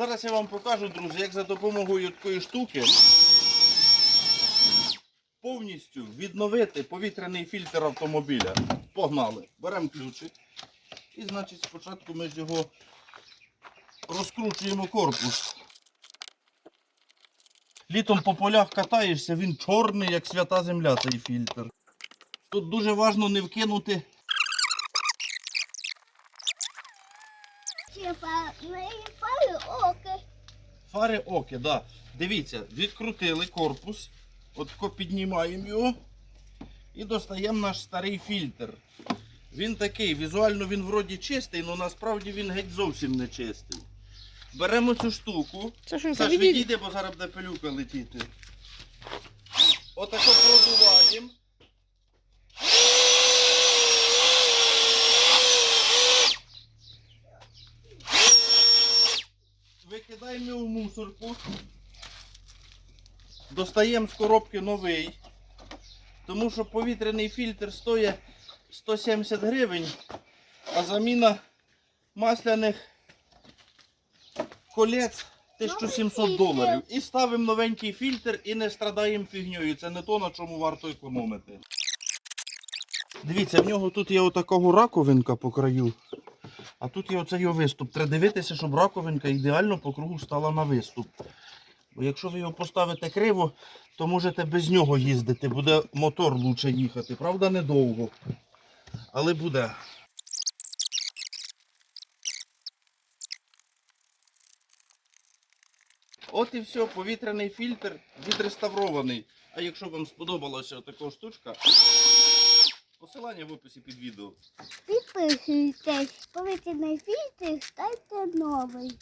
Зараз я вам покажу, друзі, як за допомогою такої штуки повністю відновити повітряний фільтр автомобіля. Погнали. Беремо ключик. І, значить, спочатку ми ж його розкручуємо корпус. Літом по полях катаєшся, він чорний, як свята земля, цей фільтр. Тут дуже важливо не вкинути оки. Фари оки, да. Дивіться, відкрутили корпус, от піднімаємо його і достаємо наш старий фільтр. Він такий, візуально він вроді чистий, але насправді він геть зовсім не чистий. Беремо цю штуку. Це що, Саш, відійди, бо зараз буде пилюка летіти. Отако продуваємо. Викидаємо в мусорку. Достаємо з коробки новий. Тому що повітряний фільтр стоїть 170 гривень, а заміна масляних колець 1700 доларів. І ставимо новенький фільтр і не страдаємо фігньою. Це не то, на чому варто економити. Дивіться, в нього тут є отакого раковинка по краю. А тут є оцей виступ. Треба дивитися, щоб раковинка ідеально по кругу стала на виступ. Бо якщо ви його поставите криво, то можете без нього їздити. Буде мотор лучше їхати. Правда, недовго. Але буде. От і все, повітряний фільтр відреставрований. А якщо вам сподобалася така штучка, посилання в описі під відео. Підписуйтесь. Повітряний фільтр, ставте новий.